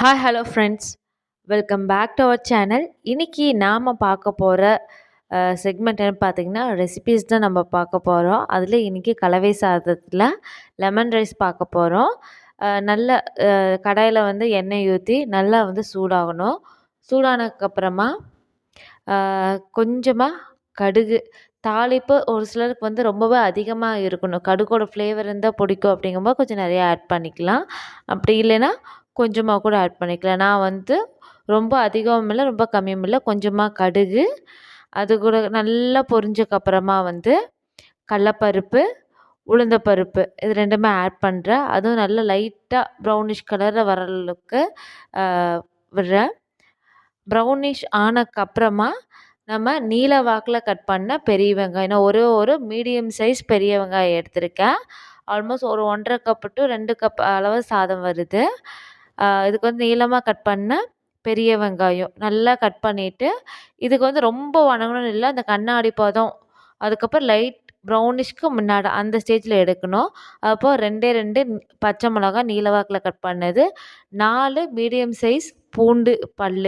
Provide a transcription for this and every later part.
Hi hello friends welcome back to our channel இன்றைக்கி நாம் பார்க்க போகிற செக்மெண்ட் என்ன பார்த்திங்கன்னா ரெசிபீஸ் தான் நம்ம பார்க்க போகிறோம் அதில் இன்றைக்கி கலவை சாதத்தில் லெமன் ரைஸ் பார்க்க போகிறோம் நல்ல கடையில் வந்து எண்ணெய் ஊற்றி நல்லா வந்து சூடாகணும். சூடானதுக்கப்புறமா கொஞ்சமாக கடுகு தாளிப்பு ஒரு சிலருக்கு வந்து ரொம்பவே அதிகமாக இருக்கணும். கடுகோட ஃப்ளேவர் இருந்தால் பிடிக்கும் அப்படிங்கும்போது கொஞ்சம் நிறையா ஆட் பண்ணிக்கலாம். அப்படி இல்லைன்னா கொஞ்சமாக கூட ஆட் பண்ணிக்கலாம் நான் வந்து ரொம்ப அதிகமும் இல்லை ரொம்ப கம்மியும் இல்லை. கொஞ்சமாக கடுகு அது கூட நல்லா பொரிஞ்சக்கப்புறமா வந்து கடலப்பருப்பு உளுந்தப்பருப்பு இது ரெண்டுமே ஆட் பண்ணுறேன் அதுவும் நல்லா லைட்டாக ப்ரௌனிஷ் கலரில் வர அளவுக்கு விடுறேன். ப்ரௌனிஷ் ஆனக்கப்புறமா நம்ம நீல வாக்கில் கட் பண்ண பெரிய வெங்காயம். நான் ஒரே ஒரு மீடியம் சைஸ் பெரிய வெங்காயம் எடுத்திருக்கேன். ஆல்மோஸ்ட் ஒரு ஒன்றரை கப்பு டு ரெண்டு கப் அளவு சாதம் வருது. இதுக்கு வந்து நீளமாக கட் பண்ண பெரிய வெங்காயம் நல்லா கட் பண்ணிவிட்டு இதுக்கு வந்து ரொம்ப வணங்கணும்னு இல்லை அந்த கண்ணாடி பதம். அதுக்கப்புறம் லைட் ப்ரௌனிஷ்க்கு முன்னாடி அந்த ஸ்டேஜில் எடுக்கணும். அப்போ ரெண்டே ரெண்டு பச்சை மிளகா நீலவாக்கில் கட் பண்ணது. நாலு மீடியம் சைஸ் பூண்டு பல்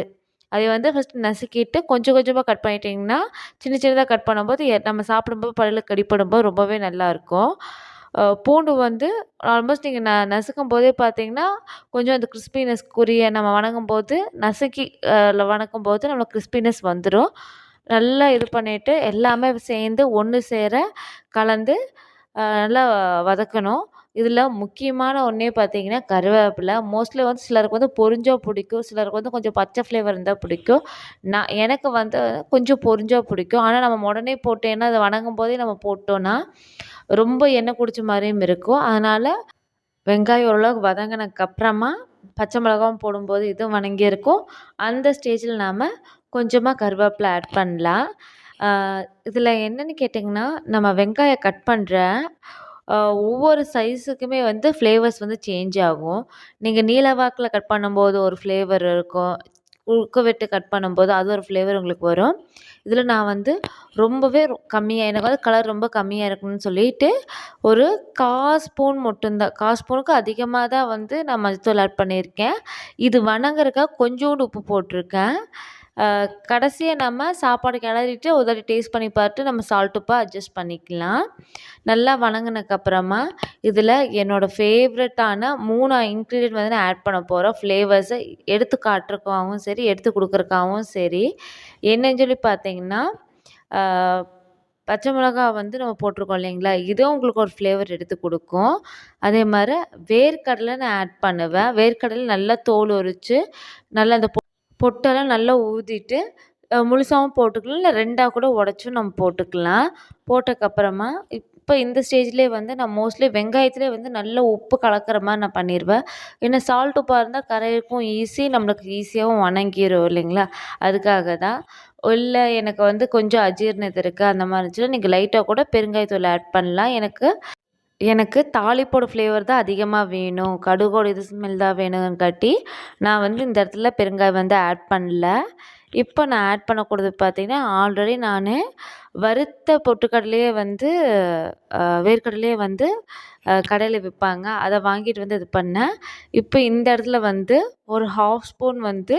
அதை வந்து ஃபஸ்ட்டு நசுக்கிட்டு கொஞ்சம் கொஞ்சமாக கட் பண்ணிட்டிங்கன்னா சின்ன சின்னதாக கட் பண்ணும்போது நம்ம சாப்பிடும்போது பல்லு கடிப்படும்போது ரொம்பவே நல்லாயிருக்கும் பூண்டு வந்து ஆல்மோஸ்ட் நீங்கள் ந நசுக்கும் போதே பார்த்தீங்கன்னா கொஞ்சம் அந்த கிறிஸ்பினஸ்க்குரிய நம்ம வணங்கும் போது நசுக்கி வணக்கும் போது நம்மளுக்கு கிறிஸ்பினஸ் வந்துடும் நல்லா இது பண்ணிவிட்டு எல்லாமே சேர்ந்து ஒன்று சேர கலந்து நல்லா வதக்கணும். இதில் முக்கியமான ஒன்றே பார்த்தீங்கன்னா கருவேப்பிலை. மோஸ்ட்லி வந்து சிலருக்கு வந்து பொரிஞ்சா பிடிக்கும். சிலருக்கு வந்து கொஞ்சம் பச்சை ஃப்ளேவர் இருந்தால் பிடிக்கும். நான் எனக்கு வந்து கொஞ்சம் பொரிஞ்சா பிடிக்கும். ஆனால் நம்ம உடனே போட்டேன்னா அதை வணங்கும் போதே நம்ம போட்டோன்னா ரொம்ப எண்ணெய் குடிச்ச மாதிரியும் இருக்கும். அதனால் வெங்காயம் ஓரளவுக்கு வதங்கினதுக்கப்புறமா பச்சை மிளகாவும் போடும்போது இதுவும் வணங்கியிருக்கும் அந்த ஸ்டேஜில் நாம் கொஞ்சமாக கருவேப்பிலை ஆட் பண்ணலாம். இதில் என்னென்னு கேட்டிங்கன்னா நம்ம வெங்காயம் கட் பண்ணுற ஒவ்வொரு சைஸுக்குமே வந்து ஃப்ளேவர்ஸ் வந்து சேஞ்ச் ஆகும். நீங்கள் நீல வாக்கில் கட் பண்ணும்போது ஒரு ஃப்ளேவர் இருக்கும். குறுக்க வெட்டு கட் பண்ணும்போது அது ஒரு ஃப்ளேவர் உங்களுக்கு வரும். இதில் நான் வந்து ரொம்பவே கம்மியாக எனக்கு வந்து கலர் ரொம்ப கம்மியாக இருக்கணும்னு சொல்லிட்டு ஒரு கா ஸ்பூன் மட்டும்தான். கா ஸ்பூனுக்கு அதிகமாக தான் வந்து நான் மஞ்சத்தூள் ஆட் பண்ணியிருக்கேன். இது வணங்குறக்காக கொஞ்சோண்டு உப்பு போட்டிருக்கேன். கடைசியாக நம்ம சாப்பாடு கிளறிட்டு ஒரு டேஸ்ட் பண்ணி பார்த்துட்டு நம்ம சால்ட் உப்பாக அட்ஜஸ்ட் பண்ணிக்கலாம். நல்லா வணங்கினக்கப்புறமா இதில் என்னோடய ஃபேவரட்டான மூணு இன்க்ரீடியன்ட் வந்து நான் ஆட் பண்ண போகிறோம் ஃப்ளேவர்ஸை எடுத்து காட்டுறக்காகவும் சரி எடுத்து கொடுக்குறக்காகவும் சரி. என்னன்னு சொல்லி பார்த்தீங்கன்னா பச்சை மிளகா வந்து நம்ம போட்டிருக்கோம் இல்லைங்களா? இதுவும் உங்களுக்கு ஒரு ஃப்ளேவர் எடுத்து கொடுக்கும். அதே மாதிரி வேர்க்கடலை நான் ஆட் பண்ணுவேன். வேர்க்கடலை நல்லா தோல் உரித்து நல்லா அந்த பொட்டெல்லாம் நல்லா ஊதிட்டு முழுசாகவும் போட்டுக்கலாம். இல்லை ரெண்டாக கூட உடச்சும் நம்ம போட்டுக்கலாம். போட்டதுக்கப்புறமா இப்போ இந்த ஸ்டேஜ்லேயே வந்து நான் மோஸ்ட்லி வெங்காயத்துலேயே வந்து நல்ல உப்பு கலக்கிற மாதிரி நான் பண்ணிடுவேன் ஏன்னா சால்ட் உப்பாக இருந்தால் கரையிருக்கும் ஈஸி நம்மளுக்கு ஈஸியாகவும் வணங்கிடும் இல்லைங்களா? அதுக்காக தான். இல்லை எனக்கு வந்து கொஞ்சம் அஜீர்ணத்து இருக்குது அந்த மாதிரி இருந்துச்சுன்னா நீங்கள் லைட்டாக கூட பெருங்காயத்தூள் ஆட் பண்ணலாம். எனக்கு எனக்கு தாளிப்போட ஃப்ளேவர் தான் அதிகமாக வேணும். கடுகோட இது ஸ்மெல் தான் வேணும்னு காட்டி நான் வந்து இந்த இடத்துல பெருங்காயம் வந்து ஆட் பண்ணல. இப்போ நான் ஆட் பண்ணக்கூடாது பார்த்திங்கன்னா ஆல்ரெடி நான் வறுத்த பொட்டுக்கடலையே வந்து வேர்க்கடலையே வந்து கடையில் விற்பாங்க. அதை வாங்கிட்டு வந்து இது பண்ணேன். இப்போ இந்த இடத்துல வந்து ஒரு ஹாஃப் ஸ்பூன் வந்து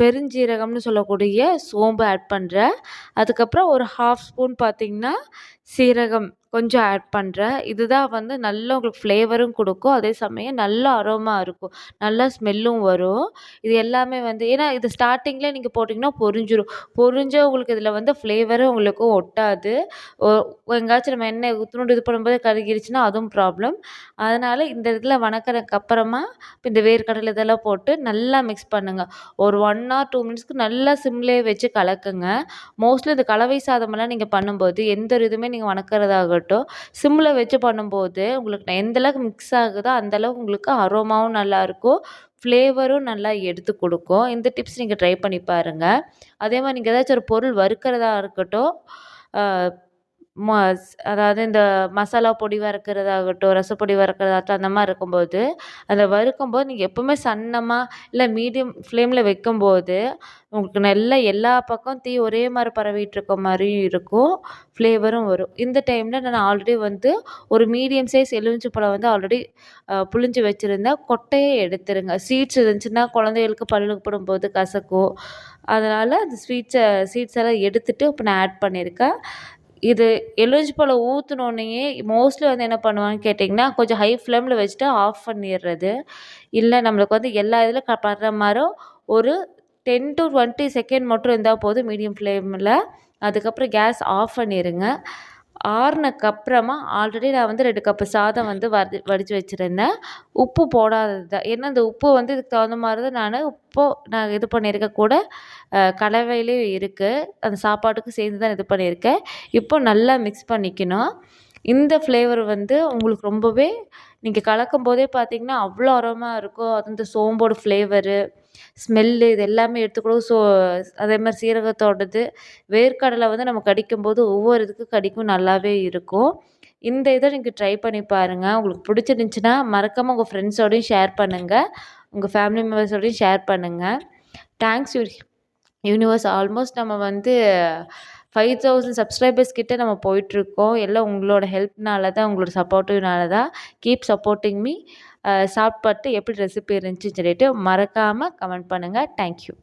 பெருஞ்சீரகம்னு சொல்லக்கூடிய சோம்பு ஆட் பண்ணுறேன் அதுக்கப்புறம் ஒரு ஹாஃப் ஸ்பூன் பார்த்திங்கன்னா சீரகம். கொஞ்சம் ஆட் பண்ணுறேன் இதுதான் வந்து நல்ல உங்களுக்கு ஃப்ளேவரும் கொடுக்கும். அதே சமயம் நல்ல அரோமா இருக்கும். நல்லா ஸ்மெல்லும் வரும். இது எல்லாமே வந்து ஏன்னா இது ஸ்டார்டிங்கில் நீங்கள் போட்டிங்கன்னா பொரிஞ்சிடும் பொரிஞ்ச உங்களுக்கு இதில் வந்து ஃப்ளேவரும் உங்களுக்கு ஒட்டாது. எங்கேயாச்சும் நம்ம எண்ணெய் ஊற்றணும் இது பண்ணும்போது கருகிருச்சுன்னா அதுவும் ப்ராப்ளம் அதனால் இந்த இதில் வணக்கிறதுக்கு அப்புறமா இப்போ இந்த வேர்க்கடலை இதெல்லாம் போட்டு நல்லா மிக்ஸ் பண்ணுங்கள் ஒரு ஒன் ஆர் டூ மினிட்ஸ்க்கு நல்லா சிம்லேயே வச்சு கலக்குங்க. மோஸ்ட்லி இந்த கலவை சாதமெல்லாம் நீங்கள் பண்ணும்போது எந்த ஒரு இதுவுமே நீங்கள் வணக்கிறதாகட்டும். இருக்கட்டும். சிம்மில் வச்சு பண்ணும்போது உங்களுக்கு எந்த அளவுக்கு மிக்ஸ் ஆகுதோ அந்தளவுக்கு உங்களுக்கு அரோமாவும் நல்லாயிருக்கும் ஃப்ளேவரும் நல்லா எடுத்து கொடுக்கும். இந்த டிப்ஸ் நீங்கள் ட்ரை பண்ணி பாருங்கள் அதே மாதிரி நீங்கள் ஏதாச்சும் ஒரு பொருள் வறுக்கிறதா இருக்கட்டும் ம அதாவது இந்த மசாலா பொடி வறுக்கிறதாகட்டும் ரசப்பொடி வறுக்கிறதாகட்டும் அந்த மாதிரி இருக்கும்போது அதை வறுக்கும்போது நீங்கள் எப்போவுமே சன்னமாக இல்லை மீடியம் ஃப்ளேமில் வைக்கும்போது உங்களுக்கு நல்லா எல்லா பக்கம் தீ ஒரே மாதிரி பரவிட்டு இருக்க மாதிரியும் இருக்கும். ஃப்ளேவரும் வரும். இந்த டைமில் நான் ஆல்ரெடி வந்து ஒரு மீடியம் சைஸ் எலுமிச்சை பழம் வந்து ஆல்ரெடி புளிஞ்சு வச்சுருந்தேன் கொட்டையை எடுத்துருங்க. சீட்ஸ் இருந்துச்சுன்னா குழந்தைகளுக்கு பல்லுக்கு போடும்போது கசக்கும். அதனால் அந்த ஸ்வீட்ஸை சீட்ஸ் எல்லாம் எடுத்துகிட்டு இப்போ நான் ஆட் பண்ணியிருக்கேன். இது எலுமிச்சை பழம் ஊற்றுனோன்னையே மோஸ்ட்லி வந்து என்ன பண்ணுவாங்கன்னு கேட்டிங்கன்னா கொஞ்சம் ஹை ஃப்ளேமில் வச்சுட்டு ஆஃப் பண்ணிடுறது இல்லை நம்மளுக்கு வந்து எல்லா இதில் க படுற மாதிரியும் ஒரு டென் டு டுவெண்ட்டி செகண்ட் மட்டும் இருந்தால் போதும் மீடியம் ஃப்ளேமில் அதுக்கப்புறம் கேஸ் ஆஃப் பண்ணிடுங்க ஆறுனக்கப்புறமா ஆல்ரெடி நான் வந்து ரெண்டு கப்பு சாதம் வந்து வடி வடித்து வச்சுருந்தேன். உப்பு போடாதது. தான் ஏன்னா இந்த உப்பு வந்து இதுக்கு தகுந்த மாதிரி தான் நான் உப்பு நான் இது பண்ணியிருக்கேன் கூட. கலவையிலேயும் இருக்குது அந்த சாப்பாட்டுக்கு சேர்ந்து தான் இது பண்ணியிருக்கேன். இப்போ நல்லா மிக்ஸ் பண்ணிக்கணும். இந்த ஃப்ளேவர் வந்து உங்களுக்கு ரொம்பவே நீங்கள் கலக்கும் போதே பார்த்தீங்கன்னா அவ்வளோ அரோமாக இருக்கும் அது இந்த சோம்போட ஃப்ளேவரு ஸ்மெல்லு இது எல்லாமே எடுத்துக்கூட ஸோ அதே மாதிரி சீரகத்தோடது வேர்க்கடலை வந்து நம்ம கடிக்கும்போது ஒவ்வொரு இதுக்கும் கடிக்கும் நல்லாவே இருக்கும். இந்த இதை நீங்கள் ட்ரை பண்ணி பாருங்கள் உங்களுக்கு பிடிச்சிருந்துச்சின்னா மறக்காமல் உங்கள் ஃப்ரெண்ட்ஸோடையும் ஷேர் பண்ணுங்கள் உங்கள் ஃபேமிலி மெம்பர்ஸோடையும் ஷேர் பண்ணுங்கள் தேங்க்ஸ் யூ யூனிவர்ஸ் ஆல்மோஸ்ட் நம்ம வந்து ஃபைவ் தௌசண்ட் சப்ஸ்கிரைபர்ஸ் கிட்ட நம்ம போயிட்டுருக்கோம். எல்லாம் உங்களோட ஹெல்ப்னால தான் உங்களோட சப்போர்ட்டிவ்னால தான் கீப் சப்போர்ட்டிங் மீ சாப்பிட்டு எப்படி ரெசிபி இருந்துச்சுன்னு சொல்லிட்டு மறக்காமல் கமெண்ட் பண்ணுங்கள் தேங்க்யூ